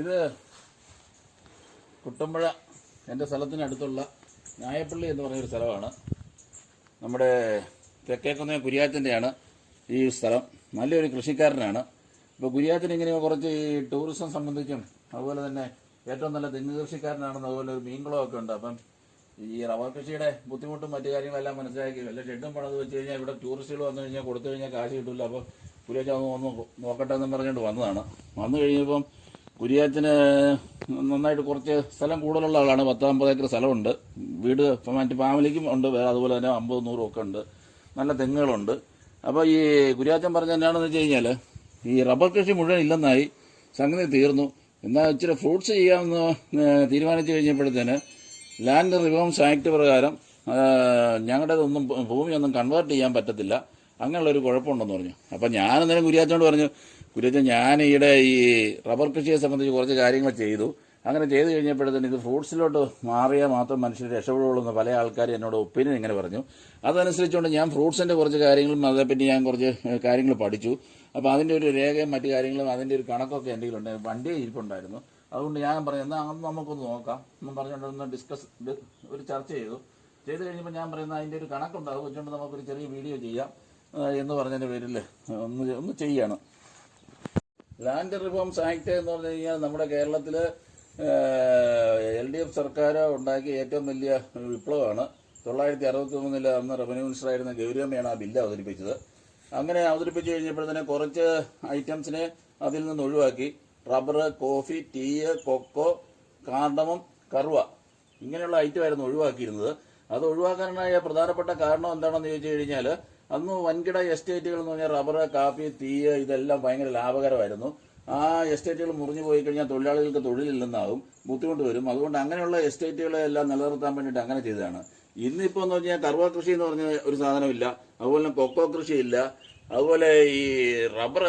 ഇത് കുട്ടമ്പുഴ എന്റെ സ്ഥലത്തിനടുത്തുള്ള നായപ്പള്ളി എന്ന് പറയുന്നൊരു സ്ഥലമാണ്. നമ്മുടെ തെക്കേക്കുന്ന കുര്യാത്തിന്റെയാണ് ഈ സ്ഥലം. നല്ലൊരു കൃഷിക്കാരനാണ്. ഇപ്പോൾ കുര്യാത്തിന് ഇങ്ങനെ കുറച്ച് ഈ ടൂറിസം സംബന്ധിച്ചും അതുപോലെ തന്നെ ഏറ്റവും നല്ല തെങ്ങ് കൃഷിക്കാരനാണെന്ന് അതുപോലെ ഒരു മീൻകുളമൊക്കെ ഉണ്ട്. അപ്പം ഈ റബ്ബർ കൃഷിയുടെ ബുദ്ധിമുട്ടും മറ്റു കാര്യങ്ങളെല്ലാം മനസ്സിലാക്കി വല്ല ഷെഡും പണത് വെച്ച് കഴിഞ്ഞാൽ ഇവിടെ ടൂറിസ്റ്റുകൾ വന്നു കഴിഞ്ഞാൽ കൊടുത്തു കഴിഞ്ഞാൽ കാശ് കിട്ടില്ല അപ്പോൾ കുരിയാച്ചൻ ഒന്ന് ഒന്ന് നോക്കട്ടെ എന്ന് പറഞ്ഞുകൊണ്ട് വന്നതാണ്. വന്നു കഴിഞ്ഞപ്പം കുരിയാച്ചന് നന്നായിട്ട് കുറച്ച് സ്ഥലം കൂടുതലുള്ള ആളാണ്. പത്തമ്പത് ഏക്കർ സ്ഥലമുണ്ട്. വീട് മറ്റ് ഫാമിലിക്കും ഉണ്ട്. അതുപോലെ തന്നെ അമ്പത് നൂറും ഒക്കെ ഉണ്ട്. നല്ല തെങ്ങുകളുണ്ട്. അപ്പോൾ ഈ കുര്യാച്ചൻ പറഞ്ഞ എന്നാണെന്ന് വെച്ച് കഴിഞ്ഞാൽ ഈ റബ്ബർ കൃഷി മുഴുവൻ ഇല്ലെന്നായി സംഗതി തീർന്നു. എന്നാൽ ഇച്ചിരി ഫ്രൂട്ട്സ് ചെയ്യാമെന്ന് തീരുമാനിച്ചു കഴിഞ്ഞപ്പോഴത്തേന് ലാൻഡ് റിഫോംസ് ആക്ട് പ്രകാരം ഞങ്ങളുടേതൊന്നും ഭൂമിയൊന്നും കൺവേർട്ട് ചെയ്യാൻ പറ്റത്തില്ല. അങ്ങനെയുള്ളൊരു കുഴപ്പമുണ്ടെന്ന് പറഞ്ഞു. അപ്പം ഞാൻ കുര്യാച്ചോണ്ട് പറഞ്ഞു കുര്യാച്ചൻ ഞാൻ ഈയിടെ ഈ റബ്ബർ കൃഷിയെ സംബന്ധിച്ച് കുറച്ച് കാര്യങ്ങൾ ചെയ്തു. അങ്ങനെ ചെയ്തു കഴിഞ്ഞപ്പോഴത്തേന് ഇത് ഫ്രൂട്ട്സിലോട്ട് മാറിയാൽ മാത്രം മനുഷ്യർ രക്ഷപ്പെടുള്ളൂ പല ആൾക്കാരും എന്നോട് ഒപ്പീനിയൻ ഇങ്ങനെ പറഞ്ഞു. അതനുസരിച്ചുകൊണ്ട് ഞാൻ ഫ്രൂട്ട്സിന്റെ കുറച്ച് കാര്യങ്ങളും അതേപ്പറ്റി ഞാൻ കുറച്ച് കാര്യങ്ങൾ പഠിച്ചു. അപ്പോൾ അതിന്റെ ഒരു രേഖയും മറ്റു കാര്യങ്ങളും അതിന്റെ ഒരു കണക്കൊക്കെ എന്റെ കയ്യിലുണ്ട്. വണ്ടി ഇരിപ്പുണ്ടായിരുന്നു. അതുകൊണ്ട് ഞാൻ പറഞ്ഞു എന്നാൽ അങ്ങനെ നമുക്കൊന്ന് നോക്കാം. എന്നും പറഞ്ഞുകൊണ്ട് ഒന്ന് ഡിസ്കസ് ഒരു ചർച്ച ചെയ്തു. ചെയ്ത് കഴിഞ്ഞപ്പോൾ ഞാൻ പറയുന്നത് അതിന്റെ ഒരു കണക്കുണ്ട്. അത് വെച്ചുകൊണ്ട് നമുക്കൊരു ചെറിയ വീഡിയോ ചെയ്യാം. എന്ന് പറഞ്ഞതിന്റെ പേരിൽ ഒന്ന് ഒന്ന് ചെയ്യാണ്. ലാൻഡ് റിഫോംസ് ആക്ട് എന്ന് പറഞ്ഞു കഴിഞ്ഞാൽ നമ്മുടെ കേരളത്തിൽ എൽ ഡി എഫ് സർക്കാർ ഉണ്ടാക്കിയ ഏറ്റവും വലിയ വിപ്ലവമാണ്. തൊള്ളായിരത്തി അറുപത്തി മൂന്നിൽ അന്ന് റവന്യൂ മിനിസ്റ്ററായിരുന്ന ഗൗരവമ്മയാണ് ആ ബില്ല് അവതരിപ്പിച്ചത്. അങ്ങനെ അവതരിപ്പിച്ചു കഴിഞ്ഞപ്പോഴത്തേനെ കുറച്ച് ഐറ്റംസിനെ അതിൽ നിന്ന് ഒഴിവാക്കി. Rubber coffee tea cocoa cardamom കറുവ ഇങ്ങനെയുള്ള ഐറ്റമായിരുന്നു ഒഴിവാക്കിയിരുന്നത്. അത് ഒഴിവാക്കാനായ പ്രധാനപ്പെട്ട കാരണം എന്താണെന്ന് ചോദിച്ചു കഴിഞ്ഞാൽ അന്ന് വൻകിട എസ്റ്റേറ്റുകൾ എന്ന് പറഞ്ഞാൽ റബ്ബർ കാപ്പി തീയ് ഇതെല്ലാം ഭയങ്കര ലാഭകരമായിരുന്നു. ആ എസ്റ്റേറ്റുകൾ മുറിഞ്ഞു പോയി കഴിഞ്ഞാൽ തൊഴിലാളികൾക്ക് തൊഴിലില്ലെന്നാവും ബുദ്ധിമുട്ട് വരും. അതുകൊണ്ട് അങ്ങനെയുള്ള എസ്റ്റേറ്റുകളെ എല്ലാം നിലനിർത്താൻ വേണ്ടിയിട്ട് അങ്ങനെ ചെയ്തതാണ്. ഇന്നിപ്പോൾ എന്ന് പറഞ്ഞാൽ കർവ കൃഷി എന്ന് പറഞ്ഞ ഒരു സാധനമില്ല. അതുപോലെ കൊക്കോ കൃഷിയില്ല. അതുപോലെ ഈ റബ്ബർ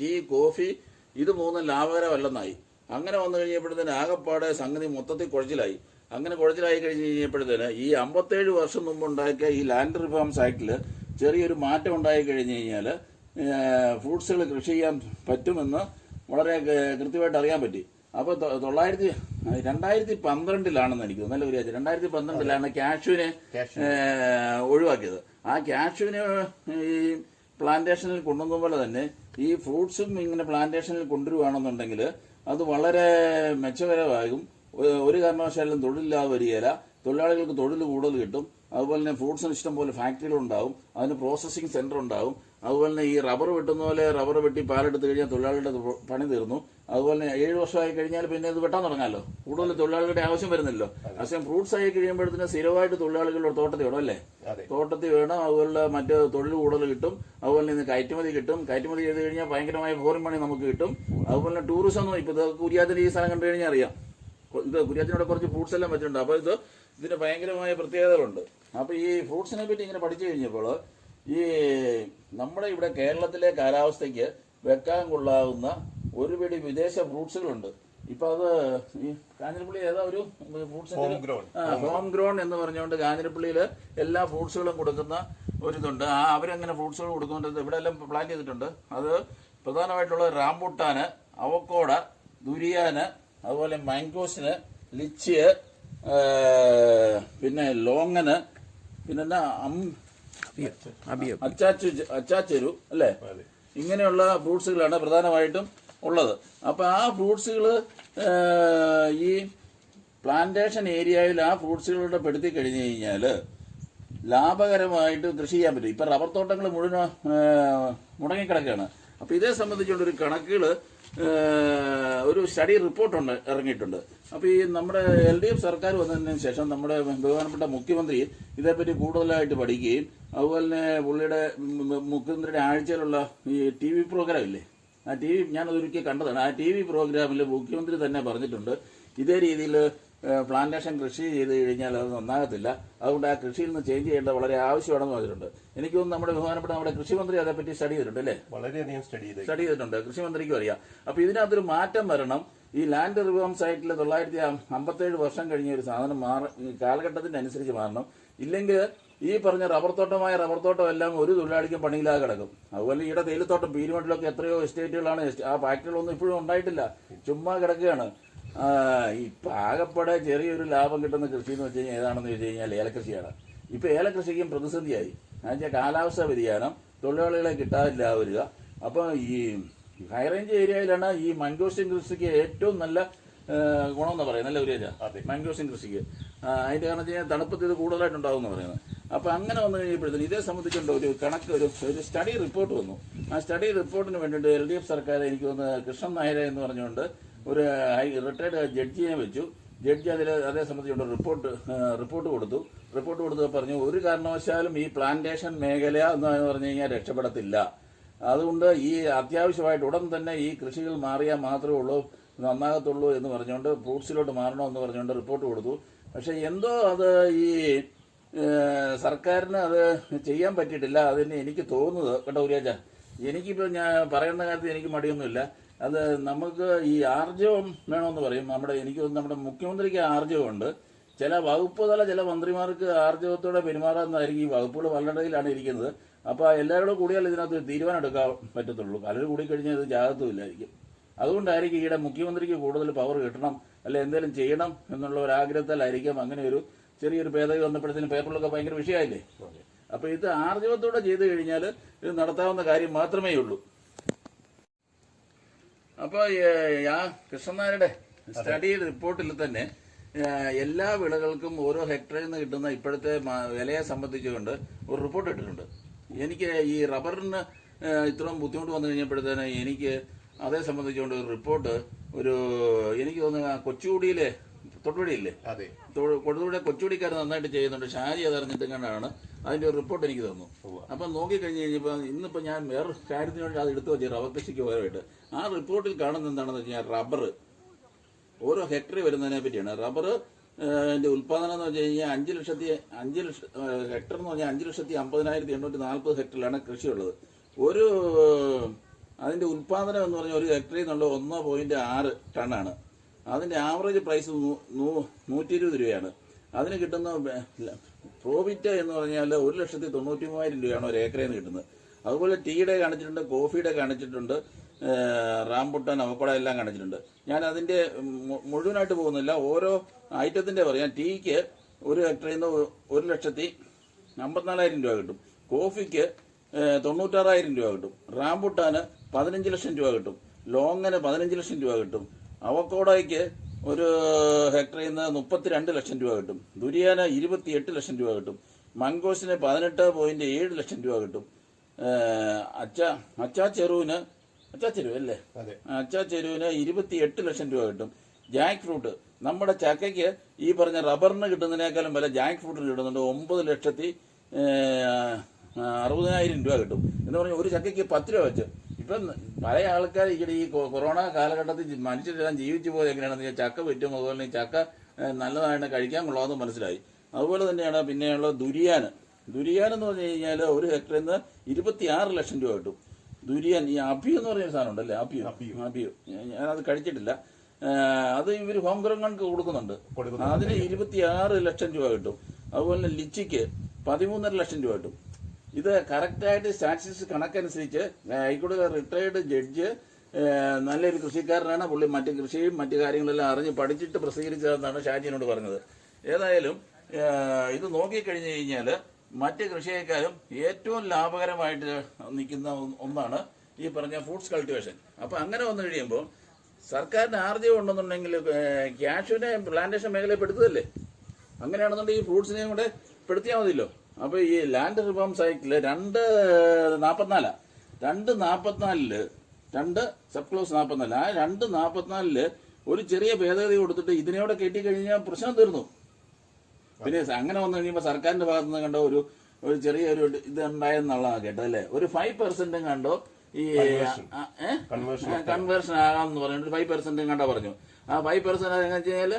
ടീ കോഫി ഇത് മൂന്നും ലാഭകരമല്ലെന്നായി. അങ്ങനെ വന്നു കഴിഞ്ഞപ്പോഴത്തേന് ആകപ്പാടെ സംഗതി മൊത്തത്തിൽ കുഴച്ചിലായി. അങ്ങനെ കുഴച്ചിലായി കഴിഞ്ഞ് കഴിഞ്ഞപ്പോഴത്തേന് ഈ അമ്പത്തേഴ് വർഷം മുമ്പ് ഉണ്ടാക്കിയ ഈ ലാൻഡ് റിഫോംസ് ആക്ടിൽ ചെറിയൊരു മാറ്റം ഉണ്ടായി കഴിഞ്ഞ് കഴിഞ്ഞാൽ ഫ്രൂട്ട്സുകൾ കൃഷി ചെയ്യാൻ പറ്റുമെന്ന് വളരെ കൃത്യമായിട്ട് അറിയാൻ പറ്റി. അപ്പോൾ തൊള്ളായിരത്തി രണ്ടായിരത്തി പന്ത്രണ്ടിലാണെന്ന് എനിക്ക് നല്ല ഒരു കാര്യം. രണ്ടായിരത്തി പന്ത്രണ്ടിലാണ് കാഷ്യൂവിനെ ഒഴിവാക്കിയത്. ആ കാഷ്യൂവിനെ ഈ പ്ലാന്റേഷനിൽ കൊണ്ടുവന്ന പോലെ തന്നെ ഈ ഫ്രൂട്ട്സും ഇങ്ങനെ പ്ലാന്റേഷനിൽ കൊണ്ടുവരുവാണെന്നുണ്ടെങ്കിൽ അത് വളരെ മെച്ചകരമാകും. ഒരു കാരണവശാലും തൊഴിലില്ലാതെ വരികയില്ല. തൊഴിലാളികൾക്ക് തൊഴിൽ കൂടുതൽ കിട്ടും. അതുപോലെ തന്നെ ഫ്രൂട്ട്സിന് ഇഷ്ടം പോലെ ഫാക്ടറികൾ ഉണ്ടാവും. അതിന് പ്രോസസ്സിംഗ് സെന്റർ ഉണ്ടാവും. അതുപോലെ തന്നെ ഈ റബ്ബർ വെട്ടുന്ന പോലെ റബ്ബർ വെട്ടി പാലെടുത്ത് കഴിഞ്ഞാൽ തൊഴിലാളികളുടെ പണി തീർന്നു. അതുപോലെ തന്നെ ഏഴ് വർഷമായി കഴിഞ്ഞാൽ പിന്നെ ഇത് വെട്ടാൻ തുടങ്ങാമല്ലോ കൂടുതൽ തൊഴിലാളികളുടെ ആവശ്യം വരുന്നില്ലല്ലോ. അസം ഫ്രൂട്ട്സ് ആയി കഴിയുമ്പോഴത്തേന് സ്ഥിരമായിട്ട് തൊഴിലാളികളുടെ തോട്ടത്തിൽ വേണം അല്ലേ. തോട്ടത്തിൽ വേണം അതുപോലെ മറ്റ് തൊഴിൽ കൂടുതൽ കിട്ടും. അതുപോലെ തന്നെ കയറ്റുമതി കിട്ടും. കയറ്റുമതി ചെയ്ത് കഴിഞ്ഞാൽ ഭയങ്കരമായ ഫോറിൻ പണി നമുക്ക് കിട്ടും. അതുപോലെ തന്നെ ടൂറിസം ഇപ്പൊ കുര്യാത്തിന് ഈ സ്ഥലം കണ്ടു കഴിഞ്ഞാൽ അറിയാം. ഇത് കുര്യാച്ചിനോട് കുറച്ച് ഫ്രൂട്ട്സ് എല്ലാം വെച്ചിട്ടുണ്ട്. അപ്പോൾ ഇത് ഇതിന് ഭയങ്കരമായ പ്രത്യേകതകളുണ്ട്. അപ്പോൾ ഈ ഫ്രൂട്ട്സിനെ പറ്റി ഇങ്ങനെ പഠിച്ചു കഴിഞ്ഞപ്പോൾ ഈ നമ്മുടെ ഇവിടെ കേരളത്തിലെ കാലാവസ്ഥയ്ക്ക് വെക്കാൻ കൊള്ളാവുന്ന ഒരു പിടി വിദേശ ഫ്രൂട്ട്സുകളുണ്ട് ഇപ്പൊ അത് ഈ കാഞ്ഞിരപ്പള്ളി ഏതാ ഒരു fruits home grown home grown എന്ന് പറഞ്ഞുകൊണ്ട് കാഞ്ഞിരപ്പള്ളിയിൽ എല്ലാ ഫ്രൂട്ട്സുകളും കൊടുക്കുന്ന ഒരിതുണ്ട്. ആ അവരങ്ങനെ ഫ്രൂട്ട്സുകൾ കൊടുക്കുന്നുണ്ട് ഇവിടെ എല്ലാം പ്ലാൻ ചെയ്തിട്ടുണ്ട്. അത് പ്രധാനമായിട്ടുള്ള റാംബുട്ടാന് അവക്കോട ദുരിയാന് അതുപോലെ മാങ്കോസിന് ലിച്ച് പിന്നെ ലോങ്ങന് പിന്നെ അം- അച്ചാച്ചു അച്ചാച്ചെരു അല്ലേ. ഇങ്ങനെയുള്ള ഫ്രൂട്ട്സുകളാണ് പ്രധാനമായിട്ടും ഉള്ളത്. അപ്പൊ ആ ഫ്രൂട്ട്സുകൾ ഈ പ്ലാന്റേഷൻ ഏരിയയിൽ ആ ഫ്രൂട്ട്സുകളുടെ പെടുത്തി കഴിഞ്ഞു കഴിഞ്ഞാൽ ലാഭകരമായിട്ട് കൃഷി ചെയ്യാൻ പറ്റും. ഇപ്പൊ റബ്ബർ തോട്ടങ്ങൾ മുഴുവൻ മുടങ്ങിക്കിടക്കുകയാണ്. അപ്പൊ ഇതേ സംബന്ധിച്ചുള്ളൊരു കണക്കുകൾ ഒരു സ്റ്റഡി റിപ്പോർട്ടുണ്ട് ഇറങ്ങിയിട്ടുണ്ട്. അപ്പോൾ ഈ നമ്മുടെ എൽ ഡി എഫ് സർക്കാർ വന്നതിന് ശേഷം നമ്മുടെ ബഹുമാനപ്പെട്ട മുഖ്യമന്ത്രി ഇതേപ്പറ്റി കൂടുതലായിട്ട് പഠിക്കുകയും അതുപോലെ തന്നെ പുള്ളിയുടെ മുഖ്യമന്ത്രിയുടെ ആഴ്ചയിലുള്ള ഈ ടി വി പ്രോഗ്രാം ഇല്ലേ? ആ ടി വി ഞാനതൊരുക്കി കണ്ടതാണ്. ആ ടി വി പ്രോഗ്രാമിൽ മുഖ്യമന്ത്രി തന്നെ പറഞ്ഞിട്ടുണ്ട് ഇതേ രീതിയിൽ പ്ലാന്റേഷൻ കൃഷി ചെയ്ത് കഴിഞ്ഞാൽ അത് നന്നാകത്തില്ല. അതുകൊണ്ട് ആ കൃഷിയിൽ നിന്ന് ചേഞ്ച് ചെയ്യേണ്ട വളരെ ആവശ്യമാണെന്ന് പറഞ്ഞിട്ടുണ്ട്. എനിക്ക് തോന്നുന്നു നമ്മുടെ ബഹുമാനപ്പെട്ട നമ്മുടെ കൃഷിമന്ത്രി അതേപ്പറ്റി സ്റ്റഡി ചെയ്തിട്ടുണ്ട് അല്ലേ? വളരെയധികം സ്റ്റഡി സ്റ്റഡി ചെയ്തിട്ടുണ്ട്. കൃഷിമന്ത്രിക്കും അറിയാം. അപ്പൊ ഇതിനകത്തൊരു മാറ്റം വരണം. ഈ ലാൻഡ് റിവോം സൈറ്റിൽ തൊള്ളായിരത്തി അമ്പത്തേഴ് വർഷം കഴിഞ്ഞ ഒരു സാധനം മാറ കാലഘട്ടത്തിന് കാലഘട്ടത്തിന്റെ അനുസരിച്ച് മാറണം. ഇല്ലെങ്കിൽ ഈ പറഞ്ഞ റബ്ബർ തോട്ടമായ റബ്ബർ തോട്ടം എല്ലാം ഒരു തൊഴിലാളിക്കും പണിയില്ലാതെ കിടക്കും. അതുപോലെ ഈടെ തേയിലത്തോട്ടം പീരുമട്ടിലൊക്കെ എത്രയോ എസ്റ്റേറ്റുകളാണ് ആ ഫാക്ടറികളൊന്നും ഇപ്പോഴും ഉണ്ടായിട്ടില്ല. ചുമ്മാ കിടക്കുകയാണ്. ഇപ്പൊ ആകപ്പെടെ ചെറിയൊരു ലാഭം കിട്ടുന്ന കൃഷി എന്ന് വെച്ച് കഴിഞ്ഞാൽ ഏതാണെന്ന് വെച്ച് കഴിഞ്ഞാൽ ഏലകൃഷിയാണ് ഇപ്പൊ ഏലകൃഷിക്കും പ്രതിസന്ധിയായി. എന്നുവെച്ചാൽ കാലാവസ്ഥ വ്യതിയാനം തൊഴിലാളികളെ കിട്ടാതില്ല വരിക. അപ്പൊ ഈ ഹൈറേഞ്ച് ഏരിയയിലാണ് ഈ മംഗോസ്റ്റിൻ കൃഷിക്ക് ഏറ്റവും നല്ല ഗുണം ഗുണമെന്ന് പറയുന്നത് നല്ല ഒരു മാംഗോസ്റ്റിൻ കൃഷിക്ക്. അതിന്റെ കാരണം വെച്ച് കഴിഞ്ഞാൽ തണുപ്പത്ത് ഇത് കൂടുതലായിട്ടുണ്ടാവും എന്ന് പറയുന്നത്. അപ്പൊ അങ്ങനെ വന്നു കഴിഞ്ഞപ്പോഴത്തേന് ഇതേ സംബന്ധിച്ചുണ്ട് ഒരു കണക്ക് ഒരു ഒരു സ്റ്റഡി റിപ്പോർട്ട് വന്നു. ആ സ്റ്റഡി റിപ്പോർട്ടിന് വേണ്ടിയിട്ട് എൽ ഡി എഫ് സർക്കാർ എനിക്ക് വന്ന് കൃഷ്ണൻ നായർ എന്ന് പറഞ്ഞുകൊണ്ട് ഒരു റിട്ടയർഡ് ജഡ്ജിനെ വെച്ചു. ജഡ്ജി അതിൽ അതേ സംബന്ധിച്ചുകൊണ്ട് റിപ്പോർട്ട് റിപ്പോർട്ട് കൊടുത്തു. റിപ്പോർട്ട് കൊടുത്ത് പറഞ്ഞു ഒരു കാരണവശാലും ഈ പ്ലാന്റേഷൻ മേഖല എന്ന് പറഞ്ഞു കഴിഞ്ഞാൽ രക്ഷപ്പെടത്തില്ല. അതുകൊണ്ട് ഈ അത്യാവശ്യമായിട്ട് ഉടൻ തന്നെ ഈ കൃഷികൾ മാറിയാൽ മാത്രമേ ഉള്ളൂ നന്നാകത്തുള്ളൂ എന്ന് പറഞ്ഞുകൊണ്ട് ഫ്രൂട്ട്സിലോട്ട് മാറണമെന്ന് പറഞ്ഞുകൊണ്ട് റിപ്പോർട്ട് കൊടുത്തു. പക്ഷേ എന്തോ അത് ഈ സർക്കാരിന് അത് ചെയ്യാൻ പറ്റിയിട്ടില്ല. അതിന് എനിക്ക് തോന്നുന്നത് കേട്ടോ ഉരിയാച്ച എനിക്കിപ്പോൾ ഞാൻ പറയുന്ന കാര്യത്തിൽ എനിക്ക് മടിയൊന്നുമില്ല. അത് നമുക്ക് ഈ ആർജവം വേണമെന്ന് പറയും. നമ്മുടെ എനിക്ക് നമ്മുടെ മുഖ്യമന്ത്രിക്ക് ആർജവമുണ്ട്. ചില വകുപ്പ് തല ചില മന്ത്രിമാർക്ക് ആർജവത്തോടെ പെരുമാറാമെന്നായിരിക്കും ഈ വകുപ്പുകൾ വളരെയിലാണ് ഇരിക്കുന്നത്. അപ്പോൾ എല്ലാവരോടും കൂടിയാൽ ഇതിനകത്ത് തീരുമാനം എടുക്കാൻ പറ്റത്തുള്ളൂ. പലരും കൂടി കഴിഞ്ഞാൽ ഇത് ജാഗ്രതയില്ലായിരിക്കും അതുകൊണ്ടായിരിക്കും ഈയിടെ മുഖ്യമന്ത്രിക്ക് കൂടുതൽ പവർ കിട്ടണം അല്ലെ എന്തെങ്കിലും ചെയ്യണം എന്നുള്ള ഒരു ആഗ്രഹത്തിലായിരിക്കും അങ്ങനെ ഒരു ചെറിയൊരു ഭേദഗതി വന്നപ്പോഴത്തേനും പേപ്പറിലൊക്കെ ഭയങ്കര വിഷയമായില്ലേ? അപ്പൊ ഇത് ആർജവത്തോടെ ചെയ്തു കഴിഞ്ഞാൽ ഇത് നടത്താവുന്ന കാര്യം മാത്രമേ ഉള്ളൂ അപ്പൊ ഏഹ്, ആ കൃഷ്ണനാരുടെ സ്റ്റഡി റിപ്പോർട്ടിൽ തന്നെ എല്ലാ വിളകൾക്കും ഓരോ ഹെക്ടറിൽ നിന്ന് കിട്ടുന്ന ഇപ്പോഴത്തെ വിലയെ സംബന്ധിച്ചുകൊണ്ട് ഒരു റിപ്പോർട്ട് ഇട്ടിട്ടുണ്ട്. എനിക്ക് ഈ റബ്ബറിന് ഇത്രയും ബുദ്ധിമുട്ട് വന്നു കഴിഞ്ഞപ്പോഴത്തേന് എനിക്ക് അതേ സംബന്ധിച്ചുകൊണ്ട് ഒരു റിപ്പോർട്ട് ഒരു എനിക്ക് തോന്നുന്നു ആ കൊച്ചുകുടിയിലെ തൊട്ടുപടിയില്ലേ? അതെ. കൊടുത്തൂടെ കൊച്ചുകുടിക്കാർ നന്നായിട്ട് ചെയ്യുന്നുണ്ട്. ഷാജി അതറിഞ്ഞിട്ടും കണ്ടാണ് അതിന്റെ ഒരു റിപ്പോർട്ട് എനിക്ക് തന്നു. അപ്പം നോക്കിക്കഴിഞ്ഞ് കഴിഞ്ഞപ്പോൾ ഇന്നിപ്പോൾ ഞാൻ വേറെ കാര്യത്തിന് വേണ്ടി അത് എടുത്തു വെച്ചു റബ്ബർ കൃഷിക്ക് പകരമായിട്ട് ആ റിപ്പോർട്ടിൽ കാണുന്ന എന്താണെന്ന് വെച്ച് കഴിഞ്ഞാൽ റബ്ബർ ഓരോ ഹെക്ടറി വരുന്നതിനെ പറ്റിയാണ്. റബ്ബർ ഉൽപാദനം എന്ന് വെച്ച് കഴിഞ്ഞാൽ അഞ്ച് ലക്ഷത്തി അഞ്ച് ലക്ഷ ഹെക്ടർ എന്ന് പറഞ്ഞാൽ അഞ്ച് ലക്ഷത്തി അമ്പതിനായിരത്തി എണ്ണൂറ്റി നാൽപ്പത് ഹെക്ടറിലാണ് കൃഷിയുള്ളത്. ഒരു അതിന്റെ ഉൽപാദനം എന്ന് പറഞ്ഞാൽ ഒരു ഹെക്ടറിൽ നിന്നുള്ള ഒന്ന് പോയിന്റ് ആറ് ടണ്ണാണ് അതിന്റെ ആവറേജ് പ്രൈസ് നൂറ്റി ഇരുപത് രൂപയാണ്. അതിന് കിട്ടുന്ന പ്രോഫിറ്റ് എന്ന് പറഞ്ഞാൽ ഒരു ലക്ഷത്തി തൊണ്ണൂറ്റി മൂവായിരം രൂപയാണ് ഒരു ഏക്കറിൽ നിന്ന് കിട്ടുന്നത്. അതുപോലെ ടീയുടെ കാണിച്ചിട്ടുണ്ട് കോഫിയുടെ കാണിച്ചിട്ടുണ്ട് റാംബുട്ടൻ അവക്കോട എല്ലാം കാണിച്ചിട്ടുണ്ട്. ഞാൻ അതിന്റെ മുഴുവനായിട്ട് പോകുന്നില്ല. ഓരോ ഐറ്റത്തിന്റെ പറയാം. ടീക്ക് ഒരു ഹെക്ടറിൽ നിന്ന് ഒരു ലക്ഷത്തി അമ്പത്തിനാലായിരം രൂപ കിട്ടും. കോഫിക്ക് തൊണ്ണൂറ്റാറായിരം രൂപ കിട്ടും. റാംബുട്ടാന് പതിനഞ്ച് ലക്ഷം രൂപ കിട്ടും. ലോങ്ങിന് പതിനഞ്ച് ലക്ഷം രൂപ കിട്ടും. അവക്കോടയ്ക്ക് ഒരു ഹെക്ടറിൽ നിന്ന് മുപ്പത്തിരണ്ട് ലക്ഷം രൂപ കിട്ടും. ദുരിയാന ഇരുപത്തിയെട്ട് ലക്ഷം രൂപ കിട്ടും. മംഗോസിന് പതിനെട്ട് പോയിന്റ് ഏഴ് ലക്ഷം രൂപ കിട്ടും. അച്ച അച്ചാ ചെറുവിന് അച്ചാ ചെരുവ് അല്ലേ? അച്ചാ ചെരുവിന് ഇരുപത്തിയെട്ട് ലക്ഷം രൂപ കിട്ടും. ജാക്ക് ഫ്രൂട്ട് നമ്മുടെ ചക്കയ്ക്ക് ഈ പറഞ്ഞ റബ്ബറിന് കിട്ടുന്നതിനേക്കാളും വില ജാക്ക് ഫ്രൂട്ടിന് കിട്ടുന്നുണ്ട് ഒമ്പത് ലക്ഷത്തി അറുപതിനായിരം രൂപ കിട്ടും. എന്ന് പറഞ്ഞാൽ ഒരു ചക്കയ്ക്ക് പത്ത് രൂപ വെച്ച് ഇപ്പം പല ആൾക്കാർ ഇവിടെ ഈ കൊറോണ കാലഘട്ടത്തിൽ മനുഷ്യരെല്ലാം ജീവിച്ചു പോയത് എങ്ങനെയാണെന്ന് വെച്ചാൽ ചക്ക പറ്റും അതുപോലെ തന്നെ ചക്ക നല്ലതായിട്ട് കഴിക്കാൻ കൊള്ളാമെന്ന് മനസ്സിലായി. അതുപോലെ തന്നെയാണ് പിന്നെയുള്ള ദുരിയാൻ. ദുരിയാൻ എന്ന് പറഞ്ഞു കഴിഞ്ഞാൽ ഒരു ഹെക്ടറിൽ നിന്ന് ഇരുപത്തിയാറ് ലക്ഷം രൂപ കിട്ടും. ദുരിയാൻ ഈ അഭിയു എന്ന് പറയുന്ന സാധനം ഉണ്ടല്ലേ? അഭിയു. അഭിയു ഞാനത് കഴിച്ചിട്ടില്ല. അത് ഇവർ ഹോം ഗ്രൗണ്ടുകൾക്ക് കൊടുക്കുന്നുണ്ട്. കൊടുക്കുന്നുണ്ട്. അതിന് ഇരുപത്തിയാറ് ലക്ഷം രൂപ കിട്ടും. അതുപോലെ തന്നെ ലിച്ചിക്ക് പതിമൂന്നര ലക്ഷം രൂപ കിട്ടും. ഇത് കറക്റ്റായിട്ട് സ്റ്റാറ്റിസ്റ്റിക്സ് കണക്കനുസരിച്ച് ഹൈക്കോടതി റിട്ടയർഡ് ജഡ്ജ് നല്ലൊരു കൃഷിക്കാരനാണ്. പുള്ളി മറ്റ് കൃഷിയും മറ്റു കാര്യങ്ങളെല്ലാം അറിഞ്ഞ് പഠിച്ചിട്ട് പ്രസിദ്ധീകരിച്ചതെന്നാണ് ഷാജിനോട് പറഞ്ഞത്. ഏതായാലും ഇത് നോക്കിക്കഴിഞ്ഞു കഴിഞ്ഞാൽ മറ്റ് കൃഷിയേക്കാളും ഏറ്റവും ലാഭകരമായിട്ട് നിൽക്കുന്ന ഒന്നാണ് ഈ പറഞ്ഞ ഫ്രൂട്ട്സ് കൾട്ടിവേഷൻ. അപ്പോൾ അങ്ങനെ വന്നു കഴിയുമ്പോൾ സർക്കാരിന് ആർജവം ഉണ്ടെന്നുണ്ടെങ്കിൽ ക്യാഷുവിനെ പ്ലാന്റേഷൻ മേഖലയിൽ പെടുത്തതല്ലേ? അങ്ങനെയാണെന്നുണ്ടെങ്കിൽ ഈ ഫ്രൂട്ട്സിനെയും കൂടെ പെടുത്തിയാൽ മതിയല്ലോ. അപ്പൊ ഈ ലാൻഡ് റിഫോം സൈക്കിൾ രണ്ട് നാപ്പത്തിനാലാ. രണ്ട് നാപ്പത്തിനാലിൽ രണ്ട് സബ് ക്ലോസ് നാപ്പത്തിനാല്. ആ രണ്ട് നാപ്പത്തിനാലിൽ ഒരു ചെറിയ ഭേദഗതി കൊടുത്തിട്ട് ഇതിനെയോടെ കെട്ടിക്കഴിഞ്ഞാൽ പ്രശ്നം തീർന്നു. പിന്നെ അങ്ങനെ വന്നു കഴിയുമ്പോൾ സർക്കാരിന്റെ ഭാഗത്ത് നിന്ന് കണ്ടോ ഒരു ഒരു ചെറിയ ഒരു ഇത് ഉണ്ടായെന്നുള്ളതാണ് കേട്ടത് അല്ലെ? ഒരു ഫൈവ് പെർസെന്റും കണ്ടോ? ഈ കൺവേർഷൻ എന്ന് പറഞ്ഞിട്ട് ഫൈവ് പെർസെന്റും കണ്ടോ പറഞ്ഞു. ആ ഫൈവ് പെർസെന്റ് എങ്ങനെ വെച്ചാൽ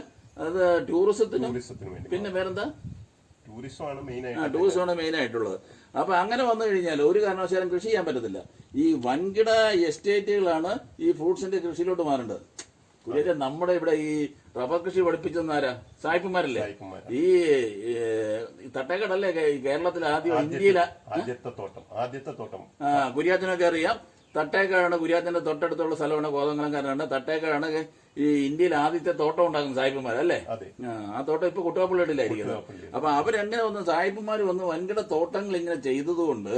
അത് ടൂറിസത്തിനും പിന്നെ വേറെന്താ? ടൂറിസമാണ് മെയിൻ ആയിട്ടുള്ളത്. അപ്പൊ അങ്ങനെ വന്നു കഴിഞ്ഞാൽ ഒരു കാരണവശാലും കൃഷി ചെയ്യാൻ പറ്റത്തില്ല. ഈ വൻകിട എസ്റ്റേറ്റുകളാണ് ഈ ഫ്രൂട്ട്സിന്റെ കൃഷിയിലോട്ട് മാറേണ്ടത്. കുറേ നമ്മുടെ ഇവിടെ ഈ റബ്ബർ കൃഷി പഠിപ്പിച്ചെന്നാരാ സായിപ്പുമാരല്ലേ. ഈ തട്ടേക്കടല്ലേ കേരളത്തിൽ ആദ്യം ഇന്ത്യയിലെ ആദ്യത്തെ തോട്ടം ആദ്യത്തെ തോട്ടം. ആ കുര്യാച്ചനൊക്കെ അറിയാം. തട്ടേക്കാടാണ് കുര്യാത്തിന്റെ തൊട്ടടുത്തുള്ള സ്ഥലമാണ് കോതങ്കലംകാരാണ് തട്ടേക്കാടാണ് ഈ ഇന്ത്യയിൽ ആദ്യത്തെ തോട്ടം ഉണ്ടാക്കുന്ന സായിപ്പന്മാർ അല്ലേ ആ, തോട്ടം ഇപ്പൊ കുട്ടുവാപ്പള്ളിയിലായിരിക്കുന്നത്. അപ്പൊ അവരെങ്ങനെ വന്ന് സായിപ്പന്മാർ വന്ന് വൻകിട തോട്ടങ്ങൾ ഇങ്ങനെ ചെയ്തതുകൊണ്ട്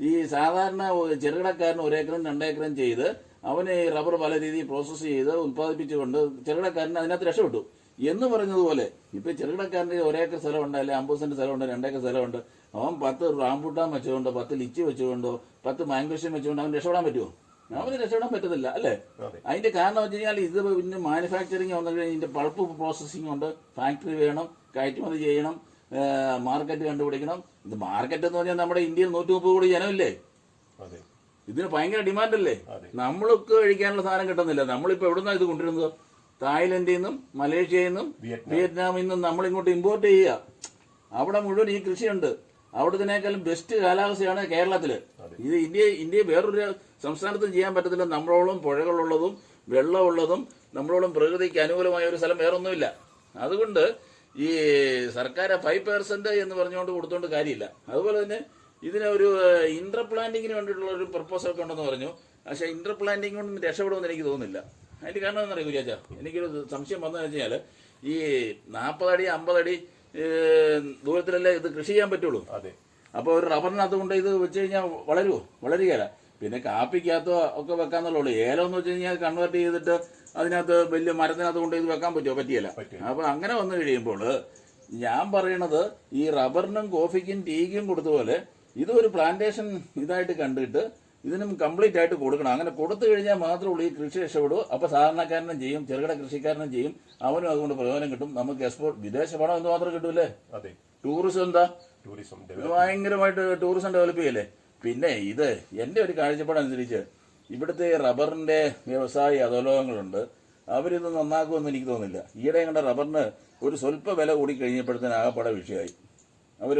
ഈ സാധാരണ ചെറുകിടക്കാരന് ഒരേക്കറും രണ്ടേക്കറും ചെയ്ത് അവന് ഈ റബ്ബർ പല രീതിയിൽ പ്രോസസ്സ് ചെയ്ത് ഉത്പാദിപ്പിച്ചുകൊണ്ട് ചെറുകിടക്കാരന് അതിനകത്ത് രക്ഷപ്പെട്ടു. എന്ന് പറഞ്ഞതുപോലെ ഇപ്പൊ ചെറുകിടക്കാരന്റെ ഒരേക്കർ സ്ഥലമുണ്ട് അല്ലെ അമ്പത് സെന്റ് സ്ഥലമുണ്ട് രണ്ടേക്കർ സ്ഥലമുണ്ട്. അവൻ പത്ത് റാംബുട്ടാൻ വെച്ചുകൊണ്ടോ പത്ത് ലിച്ചി വെച്ചുകൊണ്ടോ പത്ത് മാംഗോഷ്യം വെച്ചുകൊണ്ടോ അവൻ രക്ഷപ്പെടാൻ പറ്റുമോ അവന് രക്ഷപ്പെടാൻ പറ്റത്തില്ല അല്ലേ? അതിന്റെ കാരണം വെച്ച് കഴിഞ്ഞാൽ ഇത് പിന്നെ മാനുഫാക്ചറിങ് വന്നു കഴിഞ്ഞാൽ ഇതിന്റെ പൾപ്പ് പ്രോസസ്സിംഗ് ഉണ്ട് ഫാക്ടറി വേണം കയറ്റുമതി ചെയ്യണം മാർക്കറ്റ് കണ്ടുപിടിക്കണം. ഇത് മാർക്കറ്റ് എന്ന് പറഞ്ഞാൽ നമ്മുടെ ഇന്ത്യയിൽ നൂറ്റി മുപ്പത് കോടി ജനമില്ലേ? ഇതിന് ഭയങ്കര ഡിമാൻഡ് അല്ലേ? നമ്മൾക്ക് കഴിക്കാനുള്ള സാധനം കിട്ടുന്നില്ല. നമ്മളിപ്പോ എവിടുന്നാ ഇത് കൊണ്ടിരുന്നത് തായ്ലൻഡിൽ നിന്നും മലേഷ്യയിൽ നിന്നും വിയറ്റ്നാമിൽ നിന്നും നമ്മൾ ഇങ്ങോട്ട് ഇമ്പോർട്ട് ചെയ്യുക. അവിടെ മുഴുവൻ ഈ കൃഷിയുണ്ട്. അവിടത്തിനേക്കാളും ബെസ്റ്റ് കാലാവസ്ഥയാണ് കേരളത്തിൽ. ഇത് ഇന്ത്യ ഇന്ത്യ വേറൊരു സംസ്ഥാനത്തും ചെയ്യാൻ പറ്റത്തില്ല. നമ്മളോളം പുഴകളുള്ളതും വെള്ളമുള്ളതും നമ്മളോളം പ്രകൃതിക്ക് അനുകൂലമായ ഒരു സ്ഥലം വേറൊന്നുമില്ല. അതുകൊണ്ട് ഈ സർക്കാർ ഫൈവ് പെർസെന്റ് എന്ന് പറഞ്ഞുകൊണ്ട് കൊടുത്തോണ്ട് കാര്യമില്ല. അതുപോലെ തന്നെ ഇതിനൊരു ഒരു ഇന്റർ പ്ലാന്റിങ്ങിന് വേണ്ടിയിട്ടുള്ള ഒരു പ്രപ്പോസൽ ഒക്കെ ഉണ്ടെന്ന് പറഞ്ഞു. പക്ഷേ ഇന്റർ പ്ലാന്റിംഗ് കൊണ്ടൊന്നും രക്ഷപ്പെടുമെന്ന് എനിക്ക് തോന്നുന്നില്ല. അതിന്റെ കാരണം എന്താ പറയുക ചാച്ചാ എനിക്കൊരു സംശയം വന്നതെന്ന് വെച്ചാൽ ഈ നാൽപ്പതടി അമ്പതടി ദൂരത്തിലല്ലേ ഇത് കൃഷി ചെയ്യാൻ പറ്റുള്ളൂ? അതെ. അപ്പോൾ ഒരു റബ്ബറിനകത്ത് കൊണ്ട് ഇത് വെച്ച് കഴിഞ്ഞാൽ വളരുമോ വളരുകയില്ല. പിന്നെ കാപ്പിക്കകത്തോ ഒക്കെ വെക്കാന്നുള്ളൂ ഏലം എന്ന് വെച്ച് കഴിഞ്ഞാൽ കൺവേർട്ട് ചെയ്തിട്ട് അതിനകത്ത് വലിയ മരത്തിനകത്ത് കൊണ്ട് ഇത് വെക്കാൻ പറ്റുമോ പറ്റിയല്ല. അപ്പോൾ അപ്പൊ അങ്ങനെ വന്നു കഴിയുമ്പോൾ ഞാൻ പറയണത് ഈ റബ്ബറിനും കോഫിക്കും ടീക്കും കൊടുത്തപോലെ ഇതൊരു പ്ലാന്റേഷൻ ഇതായിട്ട് കണ്ടിട്ട് ഇതിനും കംപ്ലീറ്റ് ആയിട്ട് കൊടുക്കണം. അങ്ങനെ കൊടുത്തു കഴിഞ്ഞാൽ മാത്രമേ ഉള്ളൂ ഈ കൃഷി രക്ഷപ്പെടൂ അപ്പൊ സാധാരണക്കാരനും ചെയ്യും ചെറുകിട കൃഷിക്കാരനും ചെയ്യും. അവനും അതുകൊണ്ട് പ്രയോജനം കിട്ടും. നമുക്ക് എക്സ്പോർട്ട് വിദേശ പണം എന്ത് മാത്രം കിട്ടൂലേ? അതെ. ടൂറിസം എന്താ? ടൂറിസം ഭയങ്കരമായിട്ട് ടൂറിസം ഡെവലപ്പ് ചെയ്യല്ലേ? പിന്നെ ഇത് എന്റെ ഒരു കാഴ്ചപ്പാടനുസരിച്ച് ഇവിടുത്തെ റബ്ബറിന്റെ വ്യവസായ അധോലോകങ്ങളുണ്ട്. അവരിത് നന്നാക്കുമെന്ന് എനിക്ക് തോന്നുന്നില്ല. ഈയിടെ കണ്ട റബ്ബറിന് ഒരു സ്വല്പ വില കൂടി കഴിഞ്ഞപ്പോഴത്തേന് ആകപ്പാടെ വിഷയമായി. അവർ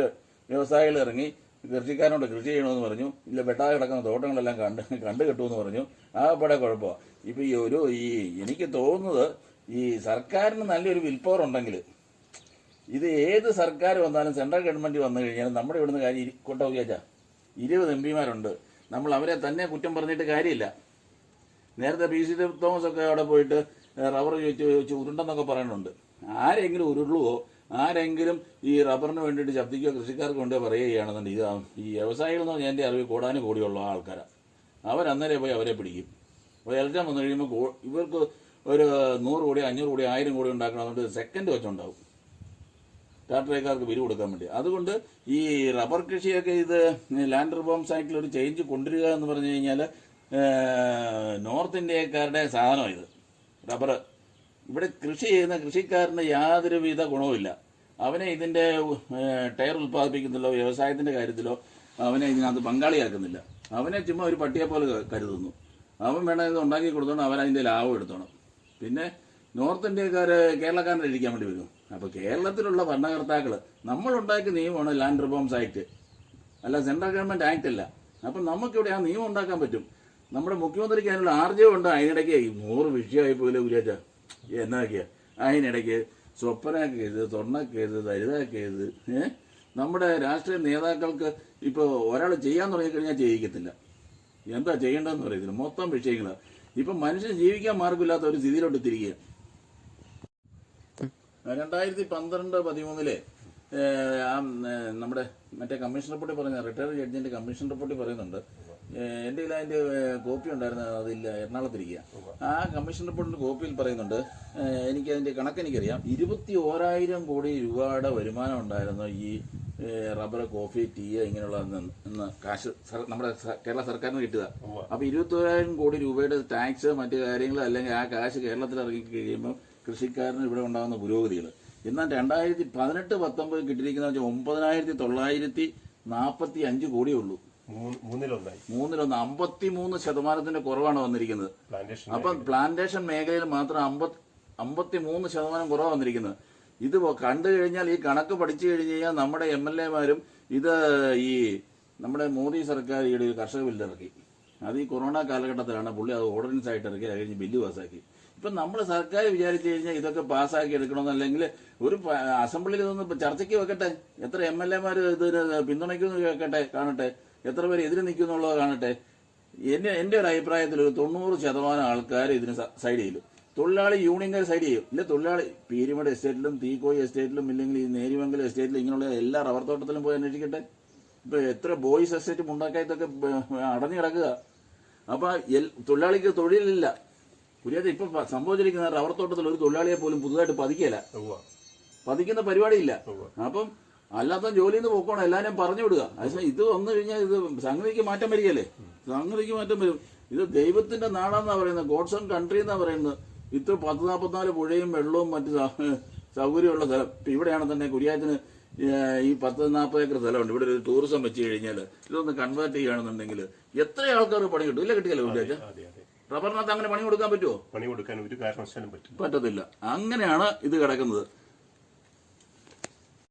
വ്യവസായികൾ ഇറങ്ങി കൃഷിക്കാരനോട് കൃഷി ചെയ്യണമെന്ന് പറഞ്ഞു. ഇല്ല വെട്ടാതെ കിടക്കുന്ന തോട്ടങ്ങളെല്ലാം കണ്ട് കണ്ടു കെട്ടുമെന്ന് പറഞ്ഞു. ആ പടെ കുഴപ്പമാണ് ഇപ്പൊ ഈ ഒരു ഈ എനിക്ക് തോന്നുന്നത് ഈ സർക്കാരിന് നല്ലൊരു വിൽപ്പവർ ഉണ്ടെങ്കിൽ ഇത് ഏത് സർക്കാർ വന്നാലും സെൻട്രൽ ഗവൺമെന്റ് വന്നു കഴിഞ്ഞാൽ നമ്മുടെ ഇവിടുന്ന് കാര്യം കൊണ്ട വിചാരിച്ച ഇരുപത് എം പിമാരുണ്ട്. നമ്മൾ അവരെ തന്നെ കുറ്റം പറഞ്ഞിട്ട് കാര്യമില്ല. നേരത്തെ പി സി തോമസ് ഒക്കെ അവിടെ പോയിട്ട് റബ്ബർ ചോദിച്ച് ചോദിച്ച് ഉരുണ്ടെന്നൊക്കെ പറയുന്നുണ്ട് ആരെങ്കിലും ഉരുളുവോ? ആരെങ്കിലും ഈ റബ്ബറിന് വേണ്ടിയിട്ട് ശബ്ദിക്കോ കൃഷിക്കാർക്ക് കൊണ്ട് പറയുകയാണെന്നുണ്ടെങ്കിൽ ഈ വ്യവസായികൾ എന്ന് പറഞ്ഞാൽ എന്റെ അറിവ് കൂടാനും കൂടിയുള്ള ആൾക്കാരാണ് അവരന്നേരെ പോയി അവരെ പിടിക്കും. അപ്പോൾ ഇലക്ഷൻ വന്നു കഴിയുമ്പോൾ ഇവർക്ക് ഒരു നൂറ് കോടി അഞ്ഞൂറ് കോടി ആയിരം കോടി ഉണ്ടാക്കണമെന്നുണ്ട് സെക്കൻഡ് വെച്ചുണ്ടാവും. ടാറ്ററേക്കാർക്ക് വിരി കൊടുക്കാൻ വേണ്ടി. അതുകൊണ്ട് ഈ റബ്ബർ കൃഷിയൊക്കെ ഇത് ലാൻഡ് റിഫോം സൈക്കിൾ ഒരു ചേഞ്ച് കൊണ്ടുവരിക എന്ന് പറഞ്ഞു കഴിഞ്ഞാൽ നോർത്ത് ഇന്ത്യക്കാരുടെ സാധനം ഇത്. റബ്ബർ ഇവിടെ കൃഷി ചെയ്യുന്ന കൃഷിക്കാരന് യാതൊരുവിധ ഗുണവുമില്ല. അവനെ ഇതിന്റെ ടയർ ഉൽപ്പാദിപ്പിക്കുന്നില്ലോ വ്യവസായത്തിന്റെ കാര്യത്തിലോ അവനെ ഇതിനകത്ത് പങ്കാളിയാക്കുന്നില്ല. അവനെ ചുമ്മാ ഒരു പട്ടിയെ പോലെ കരുതുന്നു. അവൻ വേണം ഇത് ഉണ്ടാക്കി കൊടുത്തോണം അവൻ അതിന്റെ ലാഭം എടുത്തോണം. പിന്നെ നോർത്ത് ഇന്ത്യക്കാര് കേരളക്കാരനെ ഇരിക്കാൻ വേണ്ടി വരും. അപ്പൊ കേരളത്തിലുള്ള ഭരണകർത്താക്കൾ നമ്മൾ ഉണ്ടാക്കിയ നിയമമാണ് ലാൻഡ് റിഫോംസ് ആക്ട്. അല്ല സെൻട്രൽ ഗവൺമെന്റ് ആക്ട് അല്ല. അപ്പൊ നമുക്കിവിടെ ആ നിയമം ഉണ്ടാക്കാൻ പറ്റും. നമ്മുടെ മുഖ്യമന്ത്രിക്ക് അതിനുള്ള ആർജവം ഉണ്ട്? അതിനിടയ്ക്ക് നൂറ് വിഷയമായി പോലെ ഗുരുവാച്ച എന്നൊക്കെയാ അതിനിടയ്ക്ക് സ്വപ്ന എഴുത് സ്വർണ എഴുത് ഏഹ് നമ്മുടെ രാഷ്ട്രീയ നേതാക്കൾക്ക് ഇപ്പോൾ ഒരാൾ ചെയ്യാൻ തുടങ്ങിക്കഴിഞ്ഞാൽ ചെയ്യിക്കത്തില്ല. എന്താ ചെയ്യേണ്ടതെന്ന് അറിയത്തില്ല. മൊത്തം വിഷയങ്ങളാണ് ഇപ്പം മനുഷ്യൻ ജീവിക്കാൻ മാർഗമില്ലാത്ത ഒരു സ്ഥിതിയിലോട്ട് തിരികെ. രണ്ടായിരത്തി പന്ത്രണ്ട് പതിമൂന്നിലെ ആ നമ്മുടെ മറ്റേ കമ്മീഷൻ റിപ്പോർട്ടിൽ പറയുന്ന റിട്ടയർഡ് ജഡ്ജിന്റെ കമ്മീഷൻ റിപ്പോർട്ടിൽ പറയുന്നുണ്ട്. എന്റെ കയ്യിൽ അതിന്റെ കോപ്പി ഉണ്ടായിരുന്നു അതില്ല എറണാകുളത്തിരിക്കുക ആ കമ്മീഷൻ റിപ്പോർട്ടിന്റെ കോപ്പിയിൽ പറയുന്നുണ്ട് എനിക്ക് അതിന്റെ കണക്ക് എനിക്കറിയാം. ഇരുപത്തി ഓരായിരം കോടി രൂപയുടെ വരുമാനം ഉണ്ടായിരുന്നു ഈ റബ്ബർ കോഫി ടീ ഇങ്ങനെയുള്ള ഇന്ന് കാശ് നമ്മുടെ കേരള സർക്കാരിന് കിട്ടുക. അപ്പൊ ഇരുപത്തോരായിരം കോടി രൂപയുടെ ടാക്സ് മറ്റു കാര്യങ്ങൾ അല്ലെങ്കിൽ ആ കാശ് കേരളത്തിൽ ഇറങ്ങി കഴിയുമ്പോൾ കൃഷിക്കാരന് ഇവിടെ ഉണ്ടാകുന്ന പുരോഗതികൾ എന്നാൽ രണ്ടായിരത്തി പതിനെട്ട് പത്തൊമ്പത് കിട്ടിയിരിക്കുന്ന വെച്ചാൽ ഒമ്പതിനായിരത്തി തൊള്ളായിരത്തി നാൽപ്പത്തി അഞ്ച് കോടിയേ ഉള്ളൂ. മൂന്ന്- മൂന്നിലൊന്നായി. മൂന്നിലൊന്ന് അമ്പത്തി മൂന്ന് ശതമാനത്തിന്റെ കുറവാണ് വന്നിരിക്കുന്നത്. അപ്പൊ പ്ലാന്റേഷൻ മേഖലയിൽ മാത്രം അമ്പത് അമ്പത്തി മൂന്ന് ശതമാനം കുറവാണ് വന്നിരിക്കുന്നത്. ഇത് കണ്ടു കഴിഞ്ഞാൽ ഈ കണക്ക് പഠിച്ചു കഴിഞ്ഞു കഴിഞ്ഞാൽ നമ്മുടെ എം എൽ എമാരും ഇത് ഈ നമ്മുടെ മോദി സർക്കാർ ഈയിടെ ഒരു കർഷക ബില്ല് ഇറക്കി. അത് ഈ കൊറോണ കാലഘട്ടത്തിലാണ് പുള്ളി അത് ഓർഡിനൻസ് ആയിട്ട് ഇറക്കി അത് കഴിഞ്ഞ് ബില്ല് പാസ്സാക്കി. ഇപ്പൊ നമ്മൾ സർക്കാർ വിചാരിച്ചു കഴിഞ്ഞാൽ ഇതൊക്കെ പാസ്സാക്കി എടുക്കണമെന്നല്ലെങ്കിൽ ഒരു അസംബ്ലിയിൽ ഇതൊന്ന് ചർച്ചയ്ക്ക് വെക്കട്ടെ? എത്ര എം എൽ എമാർ ഇതിന് പിന്തുണയ്ക്കുന്നു കേൾക്കട്ടെ കാണട്ടെ? എത്ര പേര് എതിര് നിൽക്കുന്നുള്ളത് കാണട്ടെ. എന്നെ എന്റെ ഒരു അഭിപ്രായത്തിൽ ഒരു തൊണ്ണൂറ് ശതമാനം ആൾക്കാർ ഇതിന് സൈഡ് ചെയ്യും. തൊഴിലാളി യൂണിയൻകാർ സൈഡ് ചെയ്യും. ഇല്ല തൊഴിലാളി പീരിമഡ് എസ്റ്റേറ്റിലും തീക്കോയി എസ്റ്റേറ്റിലും ഇല്ലെങ്കിൽ ഈ നേരിമംഗലം എസ്റ്റേറ്റിലും ഇങ്ങനെയുള്ള എല്ലാ റബ്ബർ തോട്ടത്തിലും പോയി അന്വേഷിക്കട്ടെ. ഇപ്പൊ എത്ര ബോയ്സ് എസ്റ്റേറ്റ് ഉണ്ടാക്കാത്തൊക്കെ അടഞ്ഞു കിടക്കുക. അപ്പൊ തൊഴിലാളിക്ക് തൊഴിലില്ല. പുരാതെ ഇപ്പൊ സംഭവിച്ചിരിക്കുന്ന റബ്ബർ തോട്ടത്തിൽ ഒരു തൊഴിലാളിയെ പോലും പുതുതായിട്ട് പതിക്കല പതിക്കുന്ന പരിപാടിയില്ല. അപ്പം അല്ലാത്ത ജോലിയിൽ നിന്ന് പോക്കണം എല്ലാവരും പറഞ്ഞു വിടുക. അതേസമയം ഇത് വന്നു കഴിഞ്ഞാൽ ഇത് സംഗതിക്ക് മാറ്റം വരികയല്ലേ? സംഗതിക്ക് മാറ്റം വരും. ഇത് ദൈവത്തിന്റെ നാടാന്നാ പറയുന്നത് ഗോഡ്സ് ഓൺ കൺട്രി എന്നാ പറയുന്നത്. ഇത്ര പത്ത് നാൽപ്പത്തിനാല് പുഴയും വെള്ളവും മറ്റു സൗകര്യമുള്ള സ്ഥലം. ഇവിടെയാണ് തന്നെ കുര്യാത്തിന് ഈ പത്ത് നാൽപ്പത് ഏക്കർ സ്ഥലമുണ്ട്. ഇവിടെ ഒരു ടൂറിസം വെച്ച് കഴിഞ്ഞാൽ ഇതൊന്ന് കൺവേർട്ട് ചെയ്യുകയാണെന്നുണ്ടെങ്കിൽ എത്ര ആൾക്കാർക്ക് പണി കിട്ടും. ഇല്ല കിട്ടിയല്ലോ അതെ റബ്ബറിനകത്ത് അങ്ങനെ പണി കൊടുക്കാൻ പറ്റുമോ പണി കൊടുക്കാൻ ഒരു കാരണവശാലും പറ്റില്ല. പറ്റത്തില്ല. അങ്ങനെയാണ് ഇത് കിടക്കുന്നത്.